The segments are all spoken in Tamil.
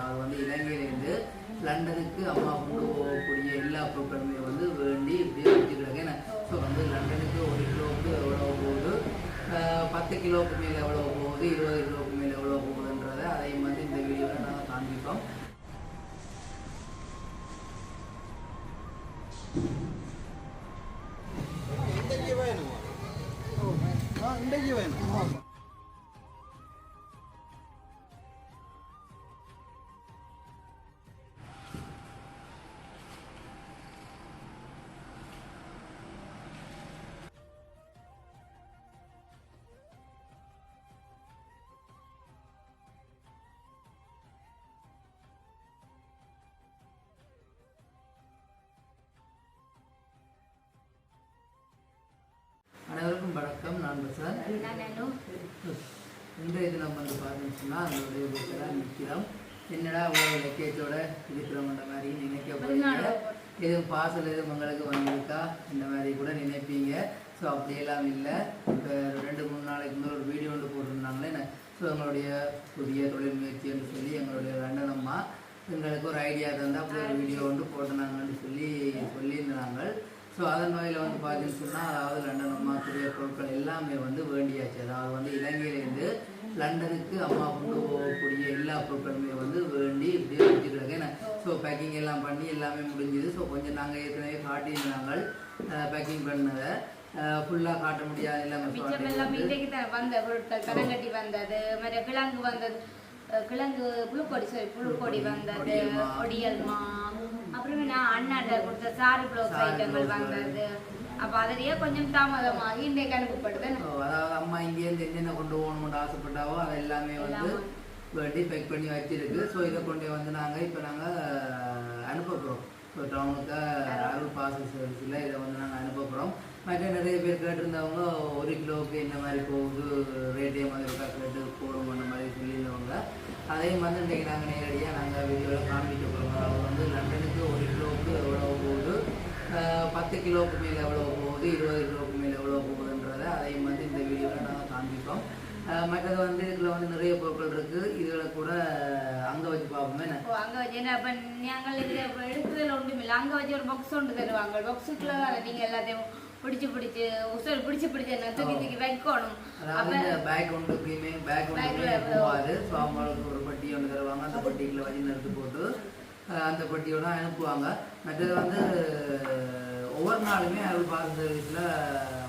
அது வந்து இலங்கையிலேருந்து லண்டனுக்கு அம்மா கொண்டு போகக்கூடிய எல்லா பொருட்களுமே வந்து வேண்டி இப்படியே வச்சுக்கிறாங்க. ஸோ வந்து லண்டனுக்கு ஒரு கிலோவுக்கு எவ்வளோ போகுது? பத்து கிலோவுக்கு மேலே எவ்வளோ போகுது? இருபது கிலோவுக்கு மேலே எவ்வளோ போகுதுன்றதை அதையும் வந்து இந்த வீடியோவில் நாங்கள் காண்பிப்போம். தினம் வந்து பார்த்தீங்கன்னு சொன்னால் அதனுடைய வீட்டில் நிற்கிறோம். என்னடா அவ்வளோ லக்கேஜோட இருக்கிறோம்ன்ற மாதிரி நினைக்க போறீங்க? எதுவும் பார்சல் எதுவும் உங்களுக்கு வந்திருக்கா? இந்த மாதிரி கூட நினைப்பீங்க. ஸோ அப்படியெல்லாம் இல்லை. இப்போ ரெண்டு மூணு நாளைக்கு முன்னாடி ஒரு வீடியோ ஒன்று போட்டிருந்தாங்களே ஸோ எங்களுடைய புதிய தொழில் முயற்சி என்று சொல்லி எங்களுடைய லண்டன் அம்மா எங்களுக்கு ஒரு ஐடியா தந்தால் அப்படி ஒரு வீடியோ ஒன்று போட்டிருந்தாங்கன்னு சொல்லி சொல்லியிருந்தாங்க. ஸோ அதன் வகையில் வந்து பார்த்தீங்கன்னு சொன்னால் அதாவது லண்டன் அம்மாக்குரிய பொருட்கள் எல்லாமே வந்து வேண்டியாச்சு. அதாவது வந்து இலங்கையிலேருந்து லண்டனுக்கு அம்மா கொண்டு போகக்கூடிய எல்லா பொருட்களுமே வந்து வேண்டி இப்படியே வச்சுக்கிறாங்க ஸோ பேக்கிங் எல்லாம் பண்ணி எல்லாமே முடிஞ்சுது. ஸோ கொஞ்சம் நாங்கள் ஏற்கனவே காட்டியிருந்தாங்க பேக்கிங் பண்ணதை. ஃபுல்லாக காட்ட முடியாது எல்லாமே இன்றைக்கு தான் வந்த பொருட்கள். கரங்கட்டி வந்தது மற்ற கிழங்கு வந்தது கிழங்கு புழுக்கொடி சாரி புழுக்கொடி வந்தது. ஒடியல்மா அப்புறமே நான் அண்ணாட்ட கொடுத்த சாரி ப்ளவுஸ் ஐட்டங்கள். வந்தது. அப்போ அதிலேயே கொஞ்சம் தாமதமாகி இன்றைக்கு அனுப்பப்படுது அதாவது அம்மா இங்கேருந்து என்னென்ன கொண்டு போகணும்னு ஆசைப்பட்டாவோ அது எல்லாமே வந்து பேக் பண்ணி வச்சிருக்கு ஸோ இதை கொண்டு வந்து நாங்கள் இப்போ நாங்கள் அனுப்ப போகிறோம் ஸோ டவுனுக்கு அருள் சர்வீஸில் இதை வந்து நாங்கள் அனுப்ப போகிறோம் மற்ற நிறைய பேர் கேட்டிருந்தவங்க ஒரு கிலோவுக்கு என்ன மாதிரி போகுது ரேட்டே மாதிரி இருக்கா கேட்டு போடும் அந்த மாதிரி சொல்லியிருந்தவங்க அதையும் வந்து இன்றைக்கி நாங்கள் நேரடியாக நாங்கள் வீடியோவில் காமிக்க போகிறோம் வந்து லண்டனுக்கு ஒரு கிலோவுக்கு எவ்வளோ போகுது பத்து கிலோவுக்கு மேலே எவ்வளோ போகுது இருபது கிலோவுக்கு மேலே எவ்வளோ போகுதுன்றதை அதையும் வந்து இந்த வீடியோவில் நாங்கள் காண்பிப்போம். ஆஹ் மற்றது வந்து இதில் வந்து நிறைய பொருட்கள் இருக்குது இதில் கூட அங்கே வச்சு பார்ப்போமே. என்ன அங்கே வச்சு. என்ன இப்போ நாங்கள் இதில் எடுக்கிறதுல ஒன்றும் இல்லை அங்கே வச்சு ஒரு பாக்ஸ் ஒன்று தருவாங்க. பாக்ஸுக்குள்ள நீங்கள் எல்லாத்தையும் பிடிச்சி பிடிச்சி உசல் பிடிச்சி பிடிச்சி என்ன தூக்கி தூக்கி வைக்கணும். இந்த பேக் ஒன்றுக்குமே பேக் ஒன்றுக்குமே Bagல போகாது ஸோ அவங்களுக்கு ஒரு பட்டி ஒன்று தருவாங்க. அந்த பட்டிக்குள்ள வச்சு எடுத்து போட்டு அந்த பட்டியோட அனுப்புவாங்க. மற்றது வந்து ஒவ்வொரு நாளுமே அருள் பாஸ் சர்வீஸில்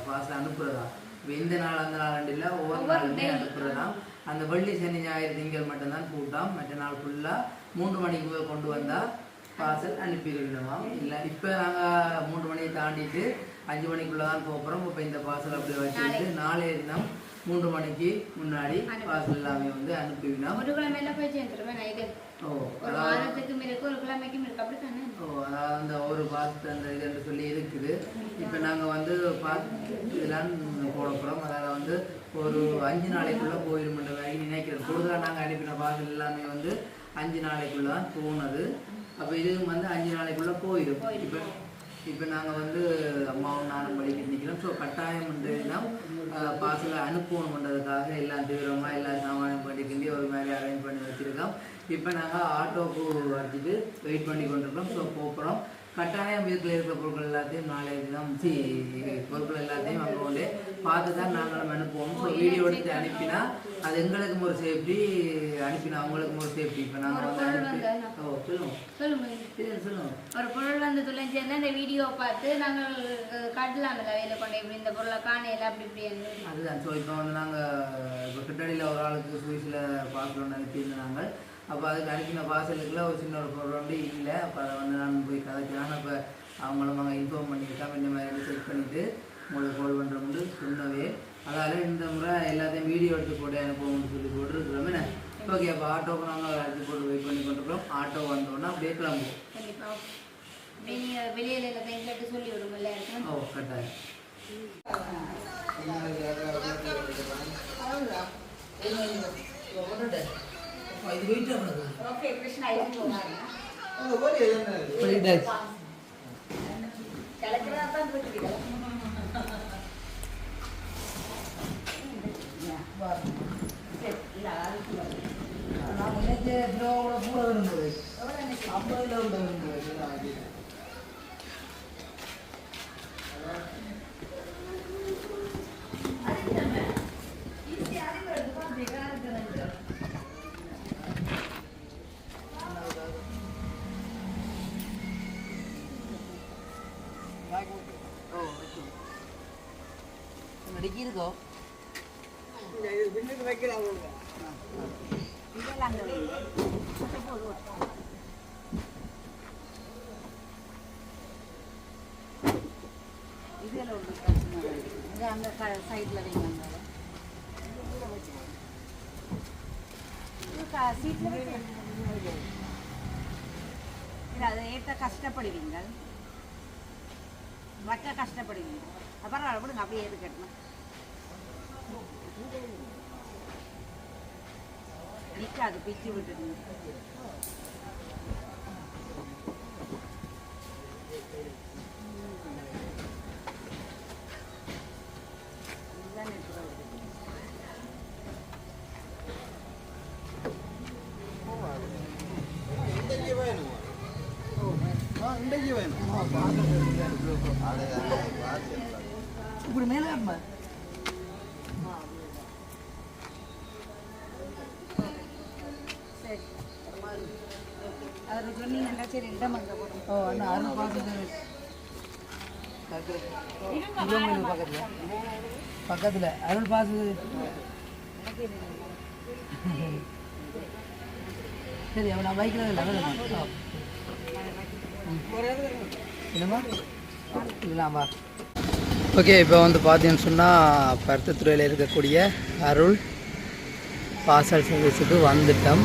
பாஸ் அனுப்புறதா? இப்போ இந்த நாள் அந்த நாள் இல்லை ஒவ்வொரு நாளுமே day. அனுப்புறதா? அந்த வெள்ளி சனி ஞாயிறு திங்கள் மட்டும்தான் கூட்டம். மற்ற நாள் ஃபுல்லாக மூன்று மணிக்கு கொண்டு வந்தால் பார்சல் அனுப்பிடுவோம். இல்லை இப்போ நாங்கள் மூன்று மணியை தாண்டிட்டு அஞ்சு மணிக்குள்ளே தான் போகிறோம் இப்போ இந்த பார்சல் அப்படியே வச்சுட்டு நாளைய தினம் மூன்று மணிக்கு முன்னாடி பார்சல் எல்லாமே வந்து அனுப்பிவிடலாம் ஒரு கிழமையில போய் சேர்ந்துருவேன் இது ஓ ஒரு அதாவது வாரத்துக்கும் இருக்கு ஒரு கிழமைக்கும் இருக்கு அப்படி தானே ஓ அதாவது அந்த ஒரு பாஸ்ட் அந்த இதுன்னு சொல்லி இருக்குது. இப்போ நாங்கள் வந்து பாஸ் இதெல்லாம் போட போகிறோம் அதில் வந்து ஒரு அஞ்சு நாளைக்குள்ளே போயிடும்ன்ற மாதிரி நினைக்கிறேன் கூடுதலாக நாங்கள் அனுப்பின பாஸ்டல் எல்லாமே வந்து அஞ்சு நாளைக்குள்ளே தான் போனது. அப்போ இதுவும் வந்து அஞ்சு நாளைக்குள்ளே போயிடும். இப்போ இப்போ நாங்கள் வந்து அம்மாவும் நானும் படிக்கிட்டு நிற்கிறோம் ஸோ கட்டாயம் வந்துன்னா பார்சலை அனுப்பணுன்றதுக்காக எல்லாம் தீவிரமாக எல்லா சாமானும் பண்ணிக்கிண்டி ஒரு மாதிரி அரேஞ்ச் பண்ணி வச்சுருக்கோம். இப்போ நாங்கள் ஆட்டோக்கு வச்சுட்டு வெயிட் பண்ணி கொண்டிருக்கோம். ஸோ போகிறோம் கட்டாயம் வீட்டில் இருக்கிற பொருட்கள் எல்லாத்தையும் தினம் சி பொருட்கள் எல்லாத்தையும் அங்கே கொண்டு பார்த்து தான் நாங்களும் அனுப்புவோம் ஸோ வீடியோ எடுத்து அனுப்பினா அது எங்களுக்கும் ஒரு சேஃப்டி அனுப்பினா அவங்களுக்கும் ஒரு சேஃப்டி இப்போ நாங்கள் வந்து அனுப்பி ஓ சொல்லுவோம் சொல்லுங்க. ஒரு பொருள் வந்து துளைஞ்சேன்னா இந்த வீடியோ பார்த்து நாங்கள் அஹ், காட்டலாம்ல வேலை கொண்டு? இப்படி இந்த பொருளை காணையில அப்படி இப்படி. அதுதான். ஸோ இப்போ வந்து நாங்கள் இப்போ கிட்டடியில் ஒரு ஆளுக்கு சுவிஸில் பார்சல் அனுப்பியிருந்தாங்க அப்போ அதுக்கு அனுப்பின பார்சலுக்குள்ள ஒரு சின்ன ஒரு வந்து இல்லை. அப்போ அதை வந்து நான் போய் கதைக்கிறேன். இப்போ அவங்களும் அங்கே இன்ஃபார்ம் பண்ணியிருக்காங்க இந்த மாதிரி செக் பண்ணிவிட்டு உங்களுக்கு கால் பண்ணுறோம்னு சொன்னவே. அதால் இந்த முறை எல்லாத்தையும் வீடியோ எடுத்து போட்டு அனுப்புவோம்னு சொல்லி போட்டுருக்குறோம். என்ன? ஓகே அப்போ ஆட்டோக்கு நாங்கள் எடுத்து போட்டு வெயிட் பண்ணி கொண்டிருக்கிறோம். ஆட்டோ வந்தோன்னா அப்படியே கிளம்புவோம். ஓ கட்டாயம். இது வெயிட் ஆகுது ஓகே கிருஷ்ணா இது போகாது உங்க போய் என்ன போயிட்டாச்சு கிளக்கிறதா தான் போயிட்டு சரி இல்லை அதுக்கு நினைச்ச கிலோவோட கூட வரும்போது ஐம்பது அந்த சைடில் வைங்க சீட்டில் வைக்க இல்லை அதை ஏற்ற கஷ்டப்படுவீங்க வைக்க கஷ்டப்படுவீங்க அப்புறம் விடுங்க அப்படியே கட்டணும் நிற்காது பிச்சு விட்டுடுங்க இப்படி மேலே அம்மா சரி அதில் சொன்னீங்கன்னா சரி இடம் அங்கே போடும் ஓ அண்ணா அருள் பார்த்துட்டு பக்கத்தில் பக்கத்தில். அருள் பாசு சரி அவன் நான் பைக்கில் இல்லை வேணும் என்னம்மா? இல்லைம்மா ஓகே இப்போ வந்து பார்த்தீங்கன்னு சொன்னால் பருத்தத்துறையில் இருக்கக்கூடிய அருள் பார்சல் சர்வீஸுக்கு வந்துட்டோம்.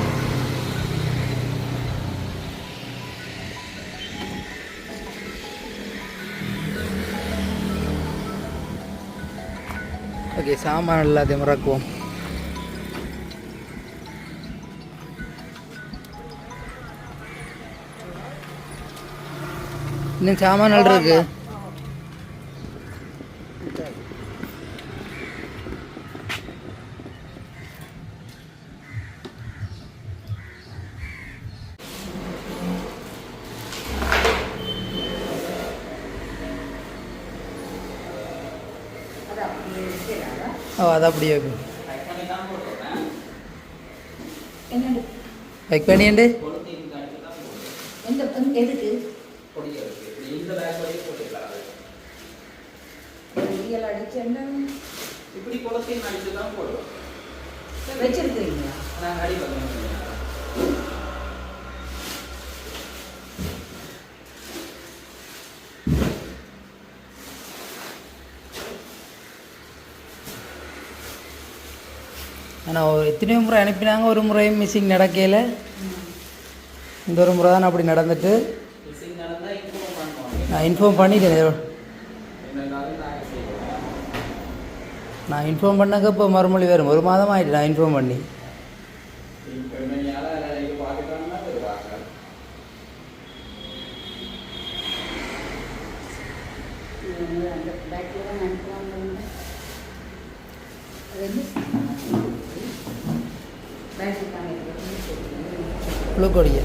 ஓகே சாமான் எல்லாத்தையும் இறக்குவோம். இன்னும் சாமான்கள் இருக்குது அது அப்படியே வைக்கும் என்னண்டு வைக் பண்ணிண்டு அடிச்சு இப்படி குளத்தையும் அடித்து தான் போடுவோம். வச்சிருக்கிறீங்களா? நாங்கள் அடி பண்ணுவோம் நான் எத்தனையோ முறை அனுப்பினாங்க. ஒரு முறையும் மிஸ்ஸிங் நடக்கையில் இந்த ஒரு முறை தான் அப்படி நடந்துட்டு. நான் இன்ஃபார்ம் பண்ணிட்டேன். நான் இன்ஃபார்ம் பண்ணாக்க இப்போ மறுமொழி வரும் ஒரு மாதம் ஆகிட்டு நான் இன்ஃபார்ம் பண்ணி இப்போ மணியால் இது பார்த்துட்டோம்னா வருவாங்க அந்த பேக்கில் தான் அனுப்புவாங்க அது என்ன பேக்கில் தான் இருக்கிறது புழுக்கொடிய.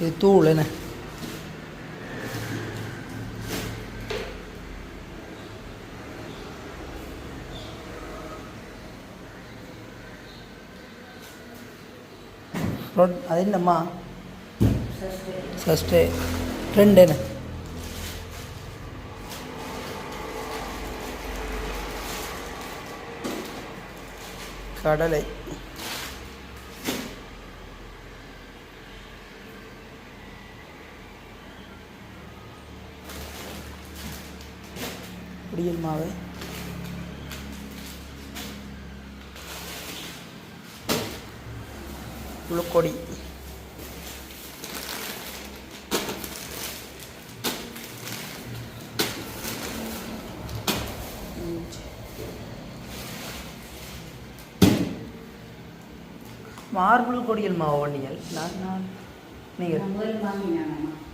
இது தூள் என்ன? அது என்னம்மா? சஸ்டே. ரெண்டு என்ன? கடலை. பொடியல் மாவை. புழுக்கொடி. மார்புள் கொடியல் மாவு வண்டியல் நான் நான். நீங்கள்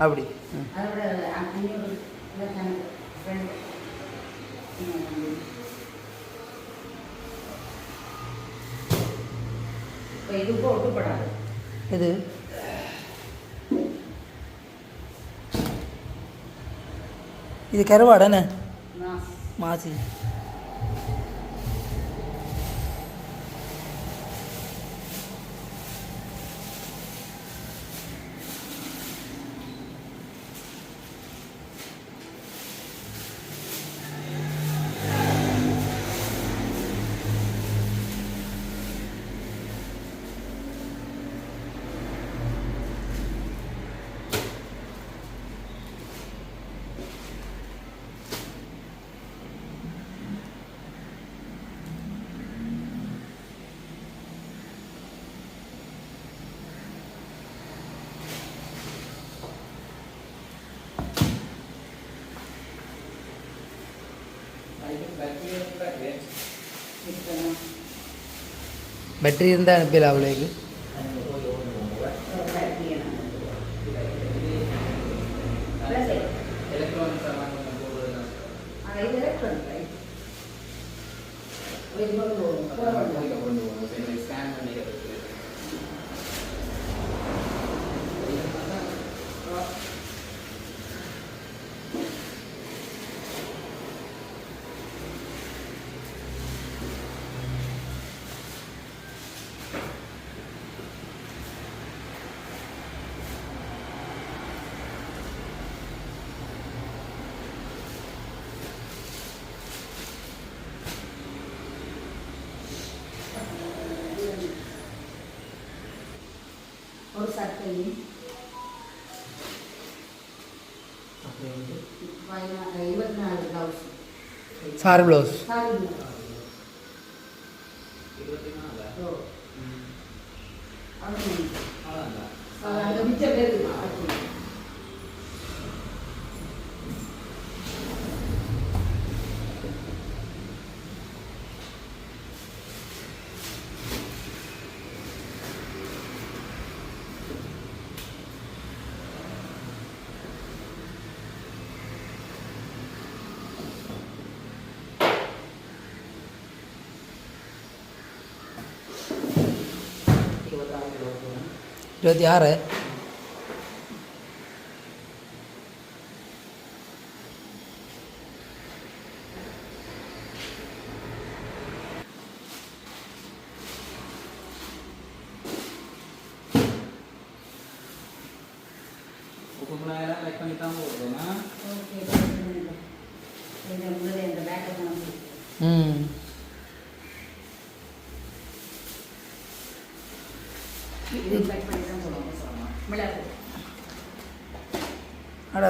அப்படி. இது இது கருவாடனே மாசி. பெட்ரி இருந்தால் அனுப்பிடல அவளுக்கு ஸ்கேன் பண்ணிக்கிறது வயக்கையும் இருபத்தி நாலு blouse sari blouse sari blouse இருபத்தி நாலு ഇരുപത്തിയാറ്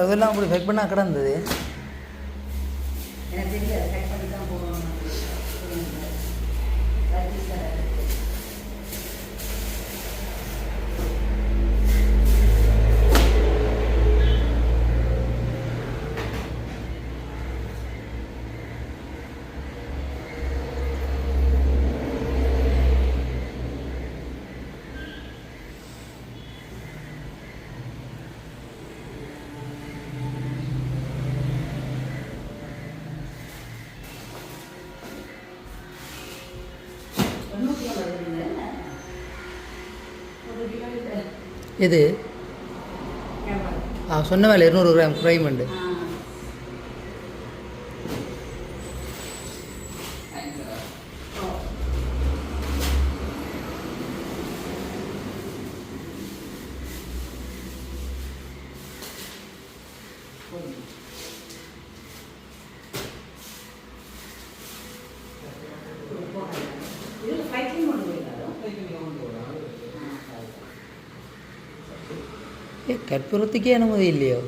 அதெல்லாம் அப்படி ஃபெக் பண்ணால் கிடந்தது. எது? சொன்ன வேலை இருநூறு கிராம் உண்டு. ഏ കർപ്പൂരത്തേക്ക് അനുമതി ഇല്ലയോ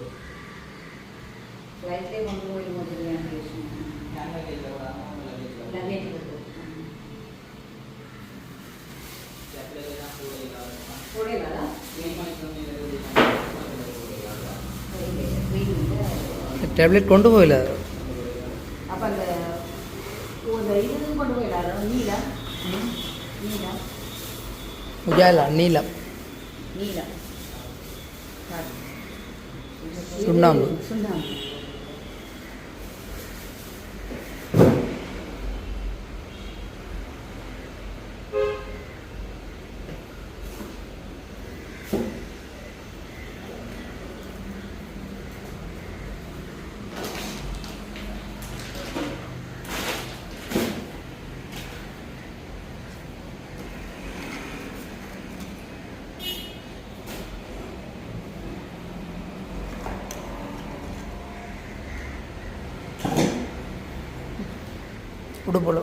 ടാബ്ലറ്റ് കൊണ്ടുപോയില്ല അപ്പം കൊണ്ടുപോയില്ല നീല നീല നീല సున్నాంబు உடுப்புல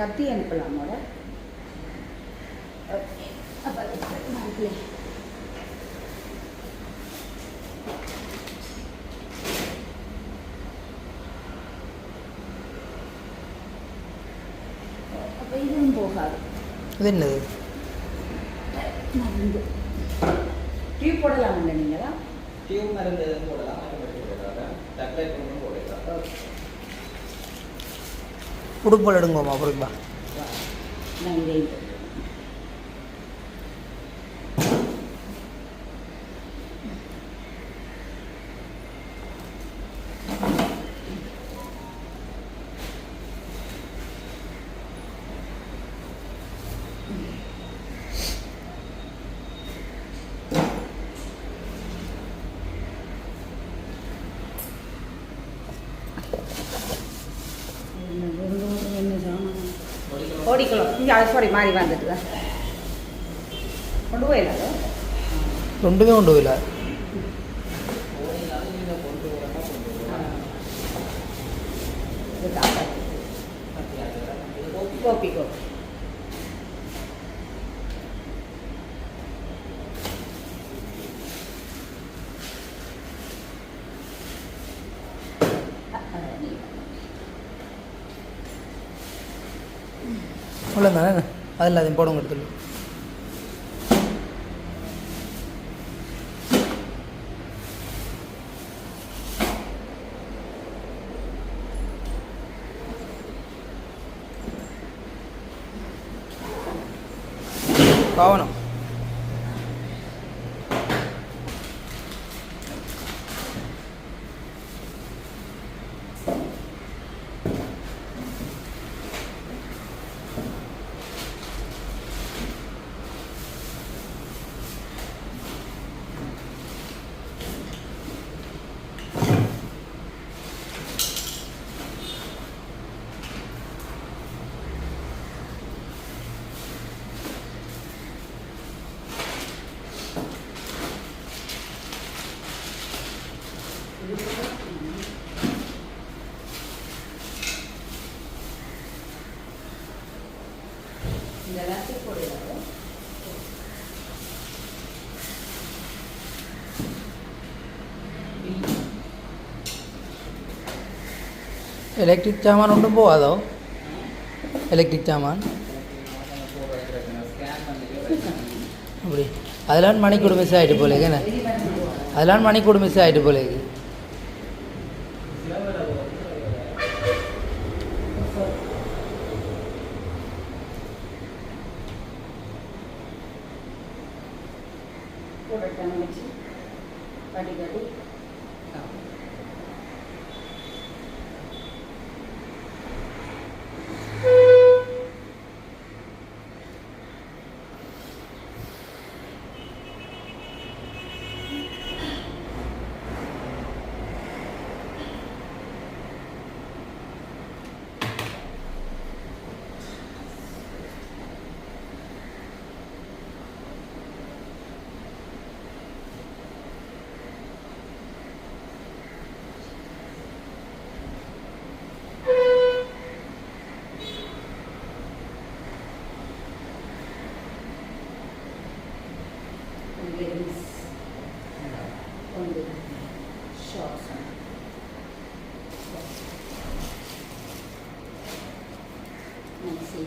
ம் இது போல இருக்கும் இந்தா, இது கத்தி அனுப்பலாமோட அப்போ நாளைக்கு அப்போ இதுவும் போகாது இது என்னது மருந்து டியூப் போடலாம்ல நீங்களா டியூப் மருந்து எதுவும் போடலாம் மருந்து போடலாம் டக்லைட் ஒன்றும் போடலாம் உடுப்புல எடுங்கம்மா அப்புறமா நான் இதை என்ன சாமான் ஓடிக்கலாம் இங்கே சாரி மாறி வந்துட்டு கொண்டு போயிடாது ரெண்டுமே கொண்டு போயில உள்ள தானே அதில் அதையும் போடுங்க எடுத்துட்டு கவனம் எலக்ட்ரிக் சாமான் ஒன்றும் போகாதோ எலக்ட்ரிக் சாமான் அப்படி அதெல்லாம் மணிக்கூட மிஸ் ஆகிட்டு போலேங்க என்ன அதெல்லாம் மணிக்கூட மிஸ் ஆகிட்டு போலேங்க போட்டுட்டாங்க வச்சு கட்டி on the shorts. Let's see.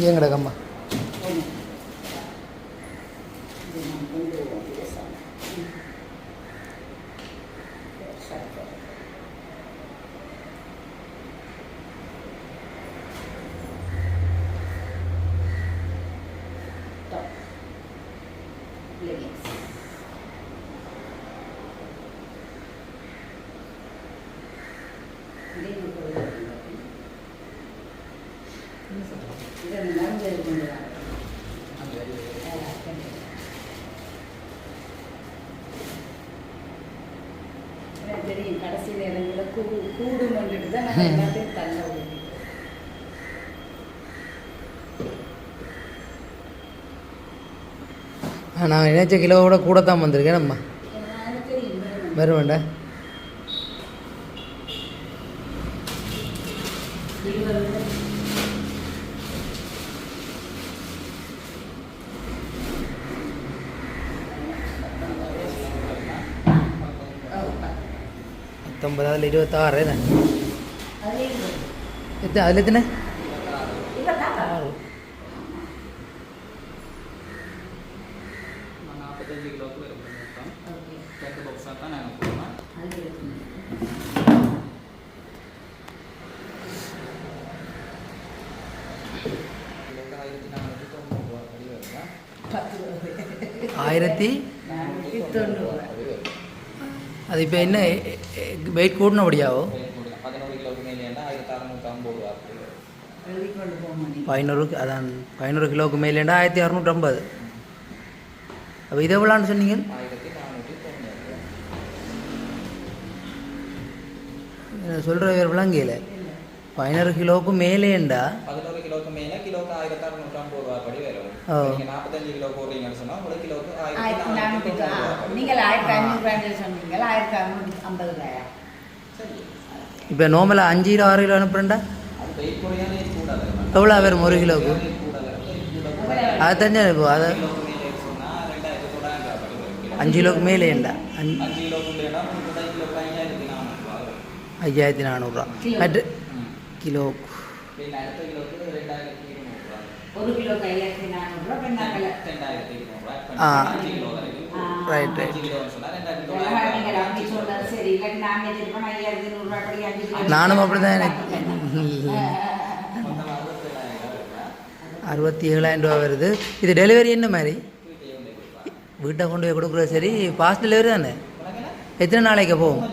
ஏன் கிடக்கம்மா இது நான் கொண்டு வந்து சாமி சரி leggings. இதே நூறு ரூபாய் இருக்கு. இதை நடந்து கொண்டு வராங்க. அஹ், கண்டிப்பா. எனக்கு தெரியும் கடைசி நேரங்களில் கூடு கூடும் வந்துட்டு தான் நான் எல்லாத்தையும் தள்ள நான் நினைச்ச கிலோவோட கூட தான் வந்திருக்கேன் நம்ம எனக்கு தெரியும் வேணும். வர வேண்டாம் இருபது பத்தொன்பது அதில் இருபத்தாறு என்ன அதே இருபது எத்தனை அதில் எத்தனை இருபத்தாறு வெயிட் கூடினபடியாவோ பதினோரு அதான் பதினோரு கிலோவுக்கு மேலேண்டா ஆயிரத்தி அறநூற்றம்பது. அப்போ இது எவ்வளோன்னு சொன்னீங்க? சொல்கிற வேறு விளங்கியில? பதினோரு கிலோவுக்கு மேலேண்டா? பதினோரு கிலோக்கு மேலே கிலோக்கு ஆயிரத்தி அறநூற்றி ஐம்பது ரூபா அப்படி வரும். ஓ. நீங்கள் நாற்பத்தஞ்சு கிலோ போடுறீங்கன்னு சொன்னால் ஒரு கிலோக்கு ஆயிரத்தி நானூற்றி நீங்கள் ஆயிரத்தி ஐநூறு சொன்னீங்க ஆயிரத்தி அறுநூற்றி ஐம்பது ரூபாயா இப்போ நார்மலாக அஞ்சு கிலோ ஆறு கிலோ கூடாது எவ்வளோ வரும் ஒரு கிலோவுக்கு? அது தெரிஞ்சா இப்போ அதை கிலோக்கு அஞ்சு கிலோவுக்கு மேலேண்டா கிலோக்கு ஐயாயிரத்தி நானூறுரூவா. மற்ற ம். ஒரு ரைட் ரைட் நானும் அப்படிதான் எனக்கு அறுபத்தி ஏழாயிரம் ரூபா வருது இது டெலிவரி என்ன மாதிரி வீட்டை கொண்டு போய் கொடுக்குறது சரி ஃபாஸ்ட் டெலிவரி தானே எத்தனை நாளைக்கு போகும்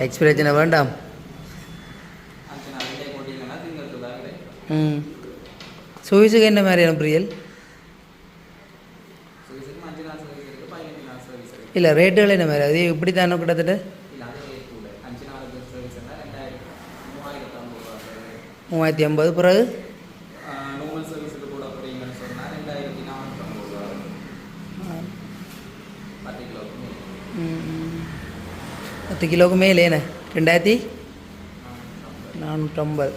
டேக்ஸ் பிரச்சனை வேண்டாம் ம் சுவிசுக்கு என்ன மாதிரியான பிரியல் இல்லை ரேட்டுகள் என்ன மாதிரி அது இப்படி தானே கிட்டத்தட்ட மூவாயிரத்தி ஐம்பது பிறகு பத்து கிலோவுக்கு மேலே என்ன? ரெண்டாயிரத்தி நானூற்றம்பது.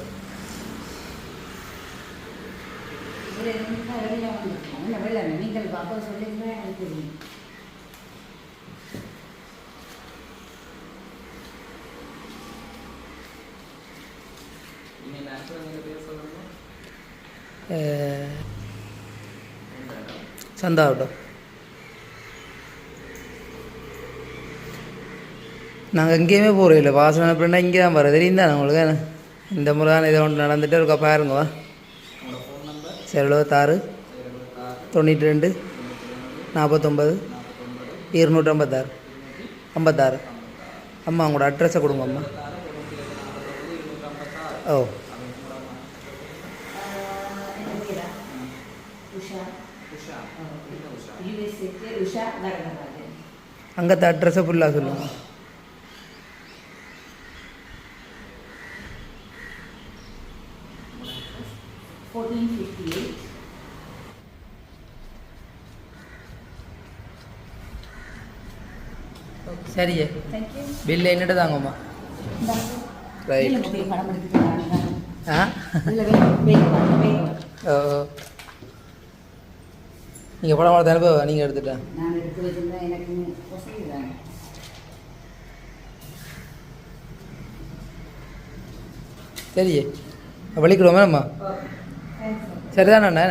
நீங்கள் நீங்கள் எங்கேயுமே போகிறோம் இல்லை வாசனை அப்படின்னா இங்கே தான் வர தெரியும் தான் உங்களுக்கு என்ன? இந்த முறை தான் இதை ஒன்று நடந்துட்டு இருக்கா பாருங்க வா உங்களோட ஃபோன் நம்பர் சரி எழுபத்தாறு எழுபத்தாறு தொண்ணூற்றி ரெண்டு நாற்பத்தொம்பது நாற்பத்தொன்பது இருநூற்றம்பத்தாறு ஐம்பத்தாறு அம்மா உங்களோட அட்ரஸை கொடுங்க அம்மா இருநூற்றி ஐம்பத்தாறு ஓ அங்கத்த அட்ரஸை ஃபுல்லாக சொல்லுங்கள் சரியே. பில்லு என்னட்டு தாங்கம்மா. ரைட் ஆ? ஓ நீங்கள் படம் பார்த்து அனுப்ப நீங்கள் எடுத்துட்டா நான் எடுத்து வச்சிருந்தா எனக்கு வசதி தானே சரியே. வலிக்கிடுவோமே அம்மா தேங்க்ஸ் சரிதானே